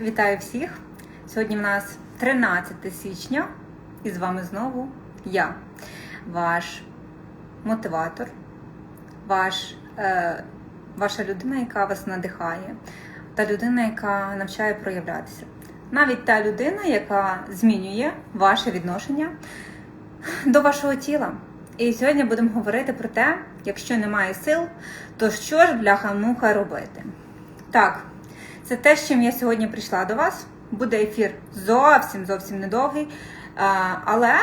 Вітаю всіх! Сьогодні в нас 13 січня, і з вами знову я, ваш мотиватор, ваш, е, ваша людина, яка вас надихає, та людина, яка навчає проявлятися. Навіть та людина, яка змінює ваше відношення до вашого тіла. І сьогодні будемо говорити про те, якщо немає сил, то що ж бляха-муха робити? Так, це те, з чим я сьогодні прийшла до вас. Буде ефір зовсім зовсім недовгий, але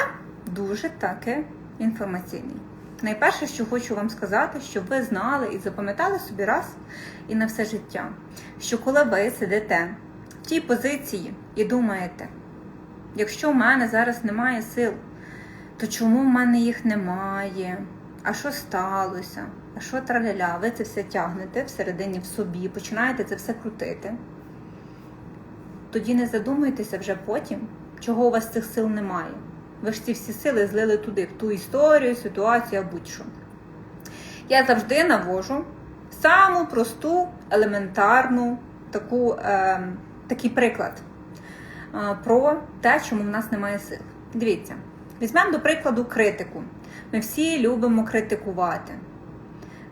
дуже таки інформаційний. Найперше, що хочу вам сказати, щоб ви знали і запам'ятали собі раз і на все життя, що коли ви сидите в тій позиції і думаєте, якщо в мене зараз немає сил, то чому в мене їх немає? А що сталося? А що траляля? Ви це все тягнете всередині в собі, починаєте це все крутити. Тоді не задумуйтеся вже потім, чого у вас цих сил немає. Ви ж ці всі сили злили туди, в ту історію, ситуацію, будь-що. Я завжди навожу саму просту, елементарну таку, е, такий приклад е, про те, чому в нас немає сил. Дивіться, візьмемо до прикладу критику. Ми всі любимо критикувати.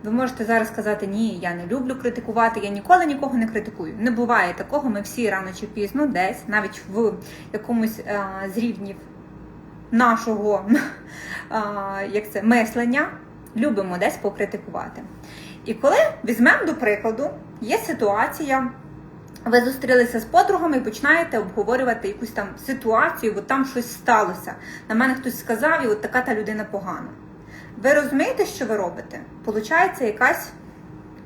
Ви можете зараз сказати, ні, я не люблю критикувати, я ніколи нікого не критикую. Не буває такого, ми всі рано чи пізно десь, навіть в якомусь а, з рівнів нашого а, як це, мислення, любимо десь покритикувати. І коли візьмемо до прикладу, є ситуація, ви зустрілися з подругами і починаєте обговорювати якусь там ситуацію, бо там щось сталося. На мене хтось сказав, і от така та людина погана. Ви розумієте, що ви робите? Получається, якась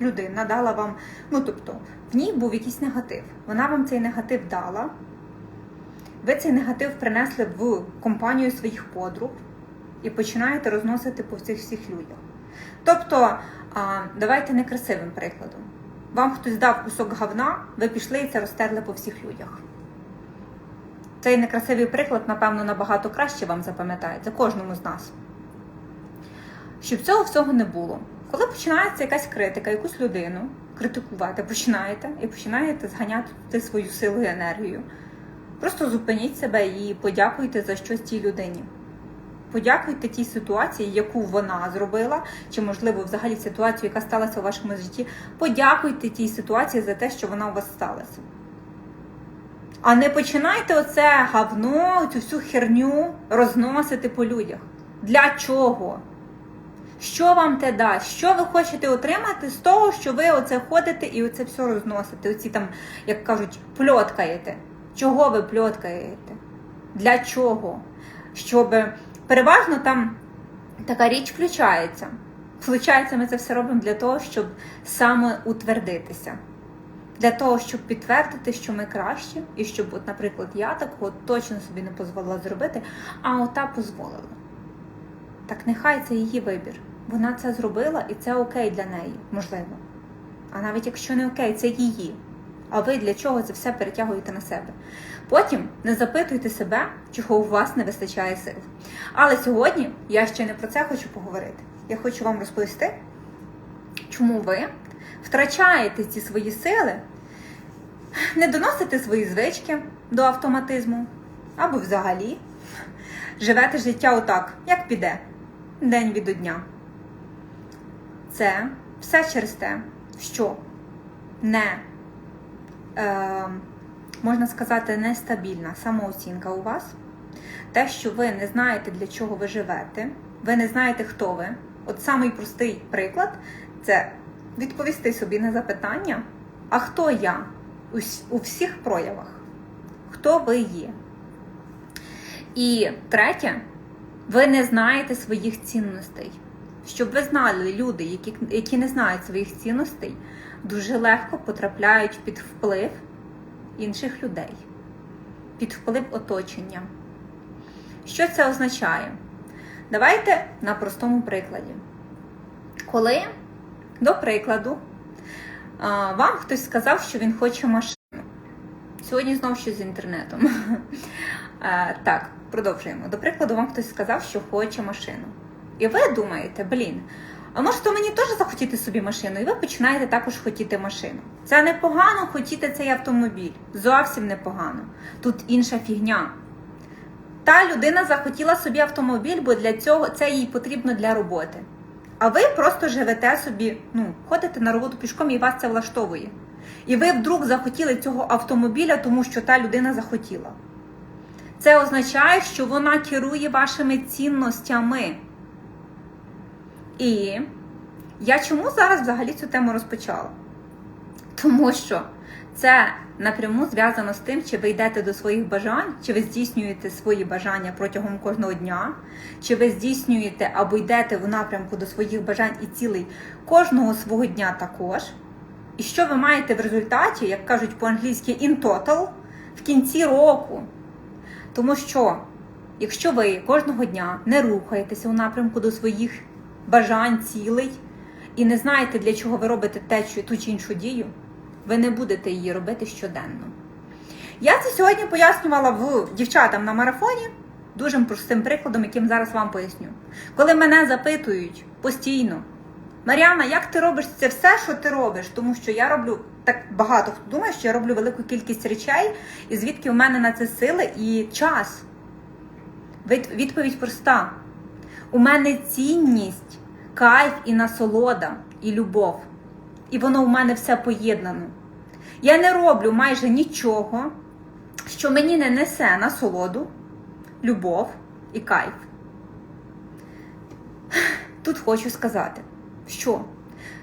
людина дала вам, ну тобто, в ній був якийсь негатив. Вона вам цей негатив дала. Ви цей негатив принесли в компанію своїх подруг і починаєте розносити по всіх всіх людях. Тобто, давайте некрасивим прикладом. Вам хтось дав кусок говна, ви пішли і це розтерли по всіх людях. Цей некрасивий приклад, напевно, набагато краще вам запам'ятається, кожному з нас. Щоб цього всього не було. Коли починається якась критика, якусь людину критикувати, починаєте і починаєте зганяти свою силу і енергію. Просто зупиніть себе і подякуйте за щось тій людині. Подякуйте тій ситуації, яку вона зробила, чи, можливо, взагалі ситуацію, яка сталася у вашому житті. Подякуйте тій ситуації за те, що вона у вас сталася. А не починайте оце говно, цю всю херню розносити по людях. Для чого? Що вам те дасть? Що ви хочете отримати з того, що ви оце ходите і оце все розносите? Оці там, як кажуть, пльоткаєте. Чого ви пльоткаєте? Для чого? Щоб переважно там така річ включається. Включається, ми це все робимо для того, щоб самоутвердитися. Для того, щоб підтвердити, що ми краще, і щоб, от, наприклад, я такого точно собі не дозволила зробити, а ота дозволила. Так нехай це її вибір. Вона це зробила і це окей для неї, можливо. А навіть якщо не окей, це її. А ви для чого це все перетягуєте на себе? Потім не запитуйте себе, чого у вас не вистачає сил. Але сьогодні я ще не про це хочу поговорити. Я хочу вам розповісти, чому ви втрачаєте ці свої сили, не доносите свої звички до автоматизму, або взагалі живете життя отак, як піде, день від дня. Це все через те, що не, можна сказати, нестабільна самооцінка у вас. Те, що ви не знаєте, для чого ви живете, ви не знаєте, хто ви. От самий простий приклад це відповісти собі на запитання, а хто я у всіх проявах? Хто ви є? І третє, ви не знаєте своїх цінностей. Щоб ви знали, люди, які, які не знають своїх цінностей, дуже легко потрапляють під вплив інших людей, під вплив оточення. Що це означає? Давайте на простому прикладі. Коли, до прикладу, вам хтось сказав, що він хоче машину. Сьогодні знову щось з інтернетом. Так, продовжуємо. До прикладу, вам хтось сказав, що хоче машину. І ви думаєте, блін, А можете мені теж захотіти собі машину, і ви починаєте також хотіти машину. Це непогано хотіти цей автомобіль. Зовсім непогано. Тут інша фігня. Та людина захотіла собі автомобіль, бо для цього це їй потрібно для роботи. А ви просто живете собі, ну, ходите на роботу пішком і вас це влаштовує. І ви вдруг захотіли цього автомобіля, тому що та людина захотіла. Це означає, що вона керує вашими цінностями. І я чому зараз взагалі цю тему розпочала? Тому що це напряму зв'язано з тим, чи ви йдете до своїх бажань, чи ви здійснюєте свої бажання протягом кожного дня, чи ви здійснюєте або йдете в напрямку до своїх бажань і цілей кожного свого дня також. І що ви маєте в результаті, як кажуть по-англійськи, in total, в кінці року. Тому що, якщо ви кожного дня не рухаєтеся у напрямку до своїх бажань, цілей, і не знаєте, для чого ви робите те, чи ту чи іншу дію, ви не будете її робити щоденно. Я це сьогодні пояснювала в дівчатам на марафоні дуже простим прикладом, яким зараз вам поясню. Коли мене запитують постійно, Мар'яна, як ти робиш це все, що ти робиш? Тому що я роблю так багато хто думає, що я роблю велику кількість речей, і звідки в мене на це сили і час. Відповідь проста: у мене цінність, кайф і насолода, і любов. І воно в мене все поєднано. Я не роблю майже нічого, що мені не несе насолоду, любов і кайф. Тут хочу сказати, що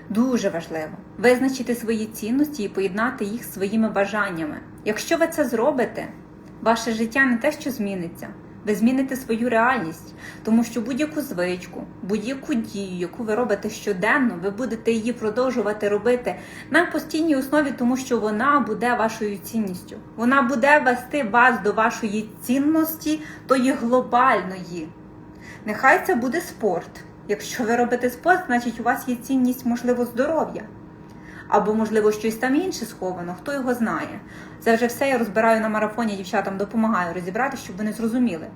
дуже важливо визначити свої цінності і поєднати їх з своїми бажаннями. Якщо ви це зробите, ваше життя не те, що зміниться, ви зміните свою реальність, тому що будь-яку звичку, будь-яку дію, яку ви робите щоденно, ви будете її продовжувати робити на постійній основі, тому що вона буде вашою цінністю. Вона буде вести вас до вашої цінності, тої глобальної. Нехай це буде спорт. Якщо ви робите спорт, значить у вас є цінність, можливо, здоров'я. Або, можливо, щось там інше сховано, хто його знає. Це вже все я розбираю на марафоні, дівчатам допомагаю розібрати, щоб вони зрозуміли,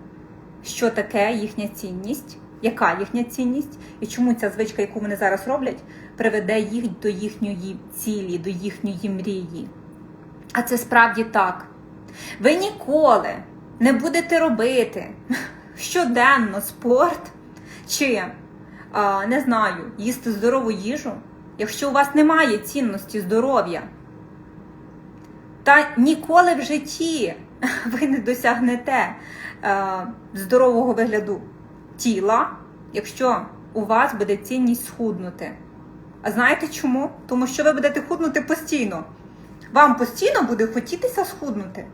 що таке їхня цінність, яка їхня цінність, і чому ця звичка, яку вони зараз роблять, приведе їх до їхньої цілі, до їхньої мрії. А це справді так. Ви ніколи не будете робити щоденно спорт чи, не знаю, їсти здорову їжу, якщо у вас немає цінності здоров'я. Та ніколи в житті ви не досягнете е, здорового вигляду тіла, якщо у вас буде цінність схуднути. А знаєте чому? Тому що ви будете худнути постійно. Вам постійно буде хотітися схуднути.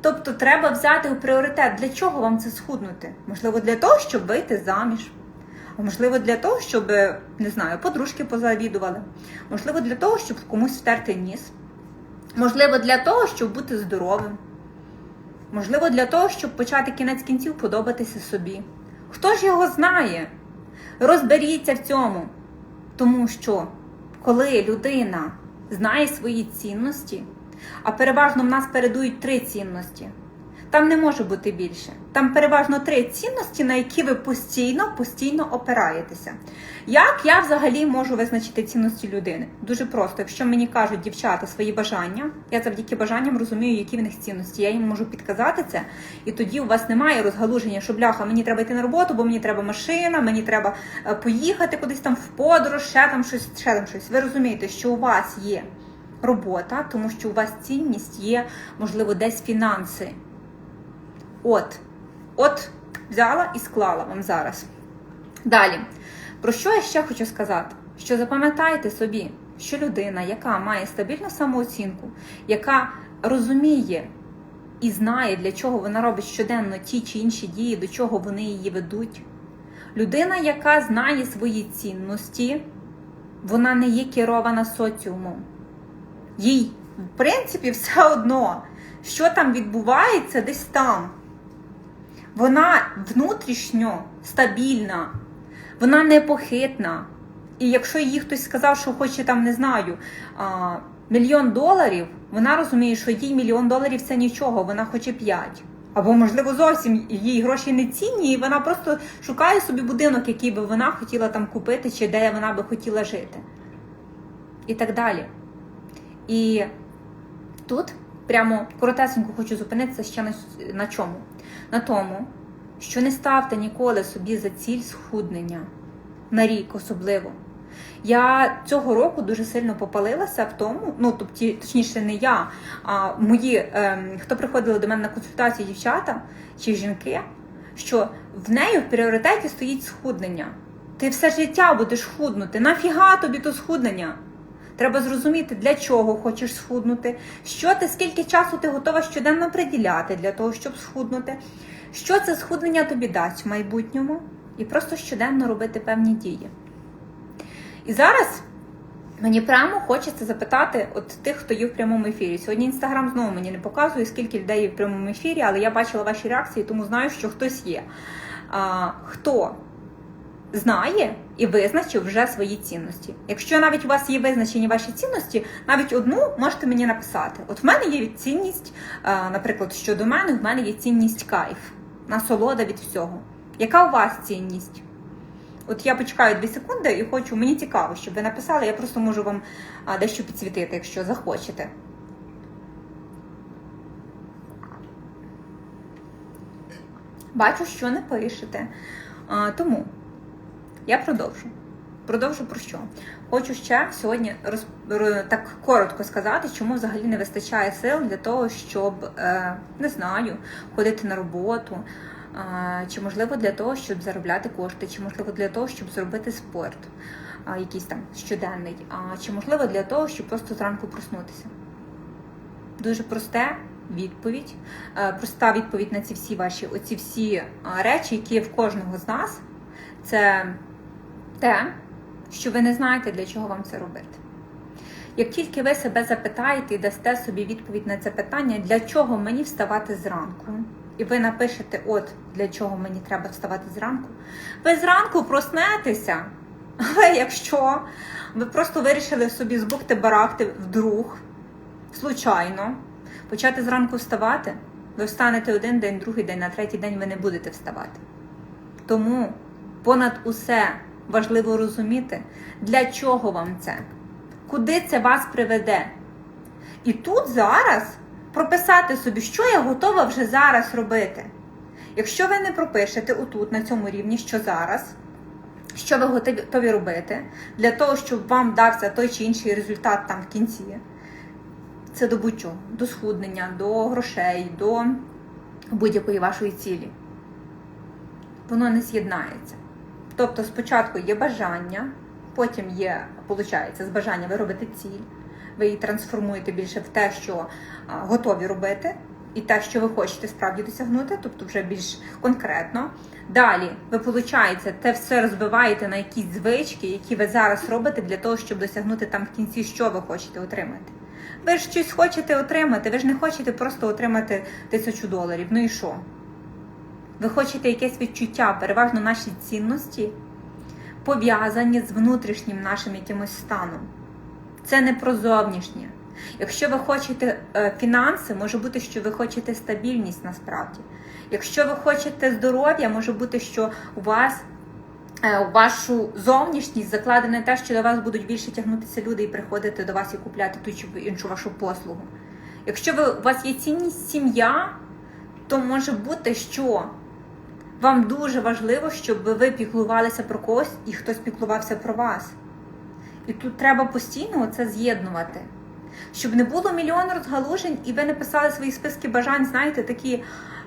Тобто треба взяти у пріоритет, для чого вам це схуднути? Можливо, для того, щоб вийти заміж. Можливо, для того, щоб, не знаю, подружки позавідували. Можливо, для того, щоб комусь втерти ніс. Можливо, для того, щоб бути здоровим. Можливо, для того, щоб почати кінець кінців подобатися собі. Хто ж його знає? Розберіться в цьому. Тому що, коли людина знає свої цінності, а переважно в нас передують три цінності, там не може бути більше. Там переважно три цінності, на які ви постійно, постійно опираєтеся. Як я взагалі можу визначити цінності людини? Дуже просто, якщо мені кажуть дівчата свої бажання, я завдяки бажанням розумію, які в них цінності. Я їм можу підказати це, і тоді у вас немає розгалуження, що бляха, мені треба йти на роботу, бо мені треба машина, мені треба е, поїхати кудись там в подорож, ще там щось, ще там щось. Ви розумієте, що у вас є робота, тому що у вас цінність є, можливо, десь фінанси. От, от взяла і склала вам зараз. Далі, про що я ще хочу сказати? Що запам'ятайте собі, що людина, яка має стабільну самооцінку, яка розуміє і знає, для чого вона робить щоденно ті чи інші дії, до чого вони її ведуть. Людина, яка знає свої цінності, вона не є керована соціумом. Їй, в принципі, все одно, що там відбувається десь там. Вона внутрішньо стабільна, вона непохитна. І якщо їй хтось сказав, що хоче там, не знаю, мільйон доларів, вона розуміє, що їй мільйон доларів це нічого, вона хоче п'ять. Або, можливо, зовсім їй гроші не цінні, і вона просто шукає собі будинок, який би вона хотіла там купити, чи де вона би хотіла жити. І так далі. І тут прямо коротесенько хочу зупинитися ще на, на чому? На тому, що не ставте ніколи собі за ціль схуднення на рік особливо. Я цього року дуже сильно попалилася в тому, ну тобто, точніше, не я, а мої, ем, хто приходили до мене на консультації, дівчата чи жінки, що в неї в пріоритеті стоїть схуднення. Ти все життя будеш худнути. Нафіга тобі то схуднення? Треба зрозуміти, для чого хочеш схуднути, що ти, скільки часу ти готова щоденно приділяти для того, щоб схуднути, що це схуднення тобі дасть в майбутньому, і просто щоденно робити певні дії. І зараз мені прямо хочеться запитати от тих, хто є в прямому ефірі. Сьогодні інстаграм знову мені не показує, скільки людей є в прямому ефірі, але я бачила ваші реакції, тому знаю, що хтось є. А, Хто знає і визначив вже свої цінності. Якщо навіть у вас є визначені ваші цінності, навіть одну можете мені написати. От в мене є цінність, наприклад, щодо мене, в мене є цінність кайф, насолода від всього. Яка у вас цінність? От я почекаю 2 секунди і хочу, мені цікаво, щоб ви написали, я просто можу вам дещо підсвітити, якщо захочете. Бачу, що не пишете. А, тому я продовжу. Продовжу про що? Хочу ще сьогодні роз, так коротко сказати, чому взагалі не вистачає сил для того, щоб е, не знаю, ходити на роботу, чи можливо для того, щоб заробляти кошти, чи можливо для того, щоб зробити спорт, якийсь там щоденний, чи можливо для того, щоб просто зранку проснутися. Дуже просте відповідь, е, проста відповідь на ці всі ваші оці всі речі, які в кожного з нас, це те, що ви не знаєте, для чого вам це робити. Як тільки ви себе запитаєте і дасте собі відповідь на це питання, для чого мені вставати зранку, і ви напишете, от для чого мені треба вставати зранку, ви зранку проснетеся. Але якщо ви просто вирішили собі збухти барахти вдруг, случайно, почати зранку вставати, ви встанете один день, другий день, на третій день ви не будете вставати. Тому понад усе важливо розуміти, для чого вам це, куди це вас приведе. І тут зараз прописати собі, що я готова вже зараз робити. Якщо ви не пропишете отут, на цьому рівні, що зараз, що ви готові робити, для того, щоб вам дався той чи інший результат там в кінці, це до будь-чого, до схуднення, до грошей, до будь-якої вашої цілі. Воно не з'єднається. Тобто спочатку є бажання, потім є, виходить, з бажання ви робите ціль, ви її трансформуєте більше в те, що готові робити, і те, що ви хочете справді досягнути, тобто вже більш конкретно. Далі ви, виходить, те все розбиваєте на якісь звички, які ви зараз робите для того, щоб досягнути там в кінці, що ви хочете отримати. Ви ж щось хочете отримати, ви ж не хочете просто отримати тисячу доларів. Ну і що? Ви хочете якесь відчуття, переважно наші цінності пов'язані з внутрішнім нашим якимось станом. Це не про зовнішнє. Якщо ви хочете е, фінанси, може бути, що ви хочете стабільність насправді. Якщо ви хочете здоров'я, може бути, що у вас е, у вашу зовнішність закладене те, що до вас будуть більше тягнутися люди і приходити до вас і купляти ту чи іншу вашу послугу. Якщо ви, у вас є цінність сім'я, то може бути, що вам дуже важливо, щоб ви піклувалися про когось і хтось піклувався про вас. І тут треба постійно це з'єднувати. Щоб не було мільйон розгалужень, і ви не писали свої списки бажань, знаєте, такі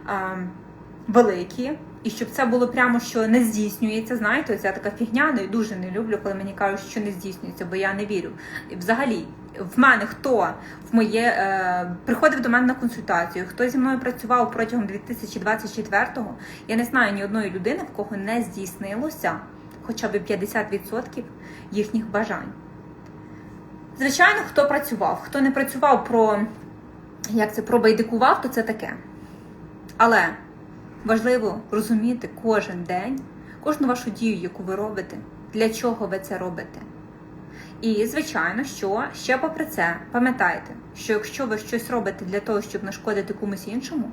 а, великі, і щоб це було прямо, що не здійснюється. Знаєте, ця така фігня, ну і дуже не люблю, коли мені кажуть, що не здійснюється, бо я не вірю. І взагалі, в мене хто в моє е, приходив до мене на консультацію, хто зі мною працював протягом 2024-го, я не знаю ні одної людини, в кого не здійснилося хоча б 50% їхніх бажань. Звичайно, хто працював, хто не працював про як це пробайдикував, то це таке. Але важливо розуміти кожен день, кожну вашу дію, яку ви робите, для чого ви це робите. І, звичайно, що ще попри це, пам'ятайте, що якщо ви щось робите для того, щоб нашкодити комусь іншому,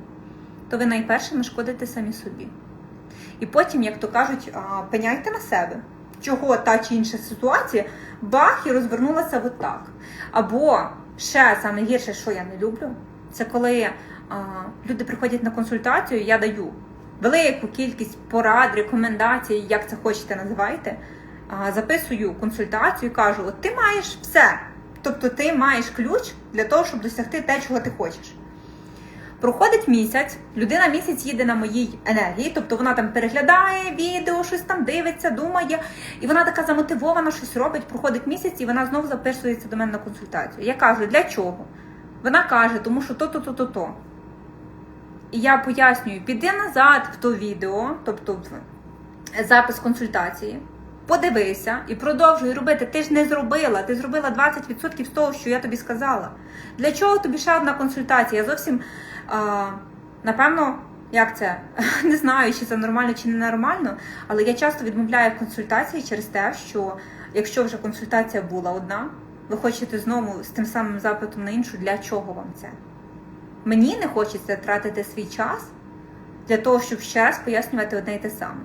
то ви найперше шкодите самі собі. І потім, як то кажуть, пеняйте на себе, чого та чи інша ситуація, бах, і розвернулася отак. Або ще саме гірше, що я не люблю, це коли а, люди приходять на консультацію, я даю велику кількість порад, рекомендацій, як це хочете називайте. Записую консультацію і кажу: от ти маєш все. Тобто ти маєш ключ для того, щоб досягти те, чого ти хочеш. Проходить місяць, людина місяць їде на моїй енергії, тобто вона там переглядає відео, щось там дивиться, думає, і вона така замотивована, щось робить. Проходить місяць, і вона знову записується до мене на консультацію. Я кажу, для чого? Вона каже, тому що то-то, то-то, то. І я пояснюю, піди назад в то відео, тобто запис консультації, подивися і продовжуй робити. Ти ж не зробила, ти зробила 20% з того, що я тобі сказала. Для чого тобі ще одна консультація? Я зовсім, а, напевно, як це? Не знаю, чи це нормально, чи не нормально, але я часто відмовляю в консультації через те, що якщо вже консультація була одна, ви хочете знову з тим самим запитом на іншу, для чого вам це? Мені не хочеться тратити свій час для того, щоб ще раз пояснювати одне і те саме.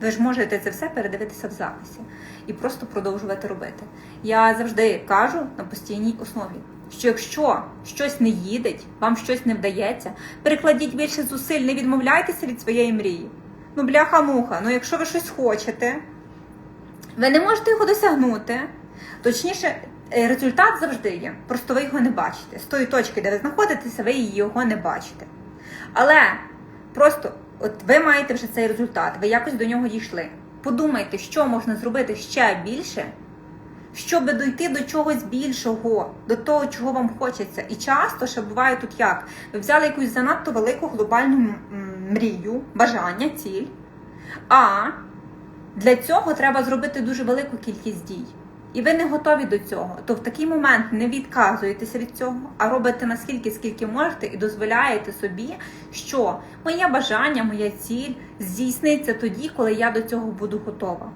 Ви ж можете це все передивитися в записі і просто продовжувати робити. Я завжди кажу на постійній основі, що якщо щось не їде, вам щось не вдається, перекладіть більше зусиль, не відмовляйтеся від своєї мрії. Ну, бляха-муха, ну якщо ви щось хочете, ви не можете його досягнути. Точніше, е, результат завжди є. Просто ви його не бачите. З тої точки, де ви знаходитеся, ви його не бачите. Але просто от ви маєте вже цей результат, ви якось до нього дійшли. Подумайте, що можна зробити ще більше, щоб дойти до чогось більшого, до того, чого вам хочеться. І часто ще буває тут як? Ви взяли якусь занадто велику глобальну мрію, бажання, ціль. А для цього треба зробити дуже велику кількість дій. І ви не готові до цього, то в такий момент не відказуєтеся від цього, а робите наскільки, скільки можете, і дозволяєте собі, що моє бажання, моя ціль здійсниться тоді, коли я до цього буду готова.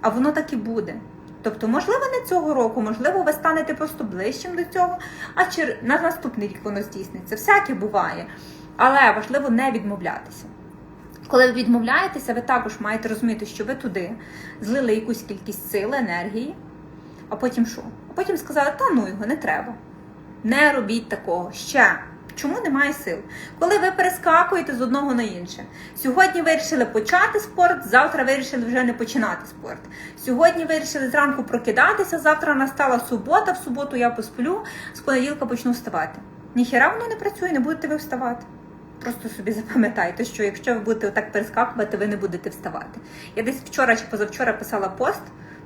А воно так і буде. Тобто, можливо, не цього року, можливо, ви станете просто ближчим до цього, а чер- на наступний рік воно здійсниться. Всяке буває. Але важливо не відмовлятися. Коли ви відмовляєтеся, ви також маєте розуміти, що ви туди злили якусь кількість сил, енергії, а потім що? А потім сказали, та ну його не треба. Не робіть такого. Ще. Чому немає сил? Коли ви перескакуєте з одного на інше. Сьогодні вирішили почати спорт, завтра вирішили вже не починати спорт. Сьогодні вирішили зранку прокидатися, завтра настала субота, в суботу я посплю, з понеділка почну вставати. Ніхіра воно не працює, не будете ви вставати. Просто собі запам'ятайте, що якщо ви будете отак перескакувати, ви не будете вставати. Я десь вчора чи позавчора писала пост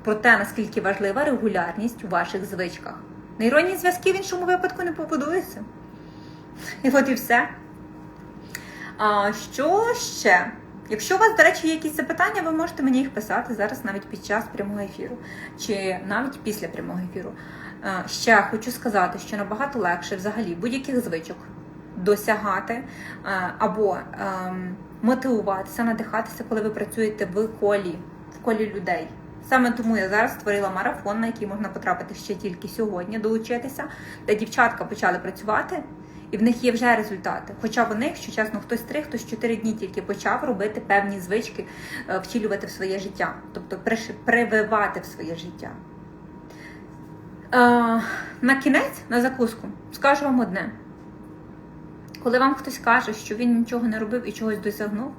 про те, наскільки важлива регулярність у ваших звичках. Нейронні зв'язки в іншому випадку не побудуються. І от і все. А що ще? Якщо у вас, до речі, є якісь запитання, ви можете мені їх писати зараз навіть під час прямого ефіру, чи навіть після прямого ефіру. Ще хочу сказати, що набагато легше взагалі будь-яких звичок досягати або ем, мотивуватися, надихатися, коли ви працюєте в колі, в колі людей. Саме тому я зараз створила марафон, на який можна потрапити ще тільки сьогодні, долучитися, де дівчатка почали працювати, і в них є вже результати. Хоча вони, якщо чесно, хтось три, хтось чотири дні тільки почав робити певні звички, е, втілювати в своє життя, тобто прививати в своє життя. Е, на кінець, на закуску, скажу вам одне. Коли вам хтось каже, що він нічого не робив і чогось досягнув,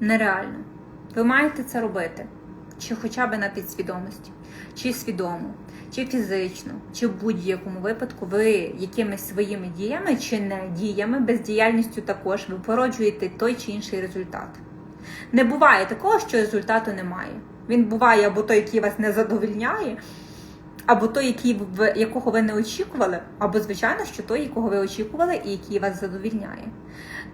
нереально. Ви маєте це робити. Чи хоча б на підсвідомості, чи свідомо, чи фізично, чи в будь-якому випадку ви якимись своїми діями чи не діями, бездіяльністю також ви породжуєте той чи інший результат. Не буває такого, що результату немає. Він буває або той, який вас не задовольняє, або той, який якого ви не очікували, або, звичайно, що той, якого ви очікували і який вас задовільняє.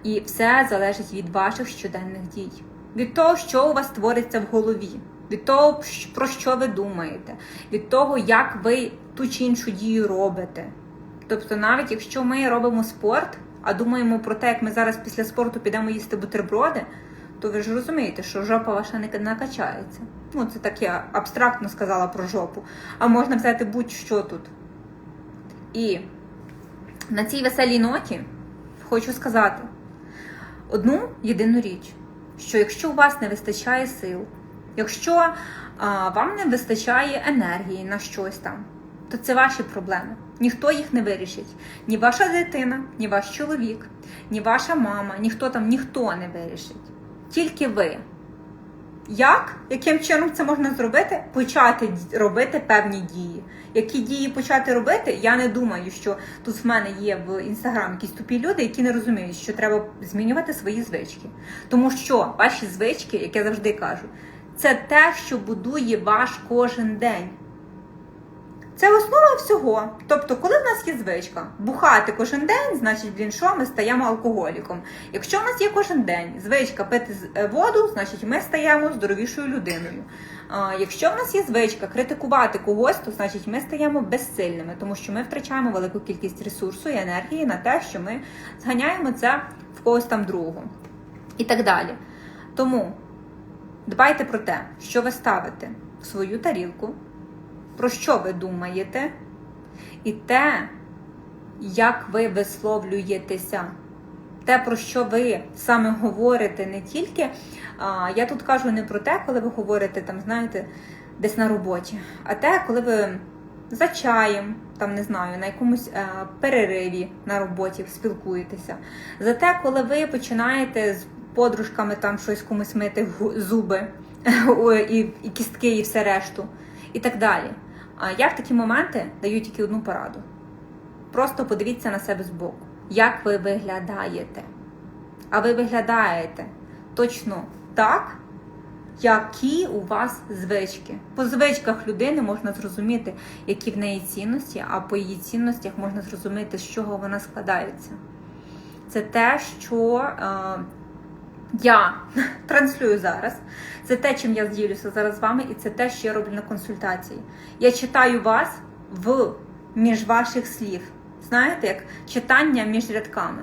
І все залежить від ваших щоденних дій, від того, що у вас твориться в голові, від того, про що ви думаєте, від того, як ви ту чи іншу дію робите. Тобто, навіть якщо ми робимо спорт, а думаємо про те, як ми зараз після спорту підемо їсти бутерброди, то ви ж розумієте, що жопа ваша не накачається. Ну, це так я абстрактно сказала про жопу. А можна взяти будь-що тут. І на цій веселій ноті хочу сказати: одну єдину річ: що якщо у вас не вистачає сил, якщо а, вам не вистачає енергії на щось там, то це ваші проблеми. Ніхто їх не вирішить. Ні ваша дитина, ні ваш чоловік, ні ваша мама, ніхто там ніхто не вирішить. Тільки ви. Як? Яким чином це можна зробити? Почати робити певні дії. Які дії почати робити? Я не думаю, що тут в мене є в інстаграм якісь тупі люди, які не розуміють, що треба змінювати свої звички. Тому що ваші звички, як я завжди кажу, це те, що будує ваш кожен день. Це основа всього. Тобто, коли в нас є звичка бухати кожен день, значить, блін, що ми стаємо алкоголіком. Якщо в нас є кожен день звичка пити е, воду, значить ми стаємо здоровішою людиною. Якщо в нас є звичка критикувати когось, то значить ми стаємо безсильними, тому що ми втрачаємо велику кількість ресурсу і енергії на те, що ми зганяємо це в когось там другого. І так далі. Тому дбайте про те, що ви ставите в свою тарілку, про що ви думаєте, і те, як ви висловлюєтеся. Те, про що ви саме говорите, не тільки. А, я тут кажу не про те, коли ви говорите, там, знаєте, десь на роботі, а те, коли ви за чаєм, там не знаю, на якомусь е, перериві на роботі спілкуєтеся. За те, коли ви починаєте з подружками там щось комусь мити зуби і, і кістки, і все решту, і так далі. Я в такі моменти даю тільки одну пораду. Просто подивіться на себе збоку, як ви виглядаєте. А ви виглядаєте точно так, які у вас звички. По звичках людини можна зрозуміти, які в неї цінності, а по її цінностях можна зрозуміти, з чого вона складається. Це те, що е, я транслюю зараз. Це те, чим я ділюся зараз з вами, і це те, що я роблю на консультації. Я читаю вас в між ваших слів. Знаєте, як читання між рядками.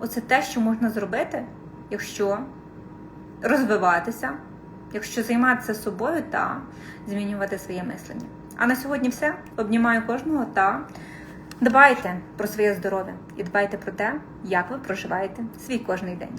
Оце те, що можна зробити, якщо розвиватися, якщо займатися собою та змінювати своє мислення. А на сьогодні все. Обнімаю кожного та дбайте про своє здоров'я і дбайте про те, як ви проживаєте свій кожний день.